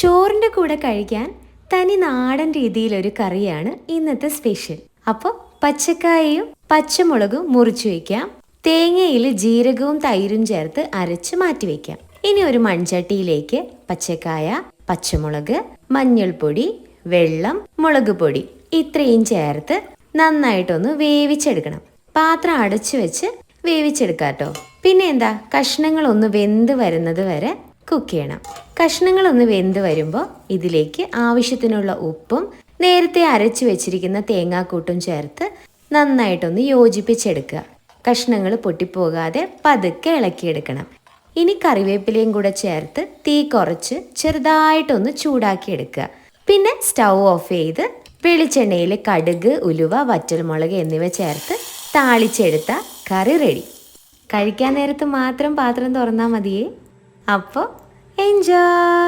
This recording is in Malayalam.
ചോറിന്റെ കൂടെ കഴിക്കാൻ തനി നാടൻ രീതിയിലൊരു കറിയാണ് ഇന്നത്തെ സ്പെഷ്യൽ. അപ്പോൾ പച്ചക്കായയും പച്ചമുളകും മുറിച്ചു വയ്ക്കാം തേങ്ങയിൽ ജീരകവും തൈരും ചേർത്ത് അരച്ച് മാറ്റി വയ്ക്കാം ഇനി ഒരു മൺചട്ടിയിലേക്ക് പച്ചക്കായ പച്ചമുളക് മഞ്ഞൾപ്പൊടി വെള്ളം മുളക് പൊടി ഇത്രയും ചേർത്ത് നന്നായിട്ടൊന്ന് വേവിച്ചെടുക്കണം. പാത്രം അടച്ചു വെച്ച് വേവിച്ചെടുക്കാട്ടോ. പിന്നെ എന്താ? കഷ്ണങ്ങളൊന്ന് വെന്ത് വരുന്നത് വരെ കുക്ക് ചെയ്യണം. കഷ്ണങ്ങൾ ഒന്ന് വെന്ത് വരുമ്പോൾ ഇതിലേക്ക് ആവശ്യത്തിനുള്ള ഉപ്പും നേരത്തെ അരച്ചു വെച്ചിരിക്കുന്ന തേങ്ങാക്കൂട്ടും ചേർത്ത് നന്നായിട്ടൊന്ന് യോജിപ്പിച്ചെടുക്കുക. കഷ്ണങ്ങൾ പൊട്ടിപ്പോകാതെ പതുക്കെ ഇളക്കിയെടുക്കണം. ഇനി കറിവേപ്പിലയും കൂടെ ചേർത്ത് തീ കുറച്ച് ചെറുതായിട്ടൊന്ന് ചൂടാക്കിയെടുക്കുക. പിന്നെ സ്റ്റൗ ഓഫ് ചെയ്ത് വെളിച്ചെണ്ണയിൽ കടുക് ഉലുവ വറ്റൽമുളക് എന്നിവ ചേർത്ത് താളിച്ചെടുത്ത കറി റെഡി. കഴിക്കാൻ നേരത്ത് മാത്രം പാത്രം തുറന്നാൽ മതിയേ. അപ്പോൾ എൻജോയ്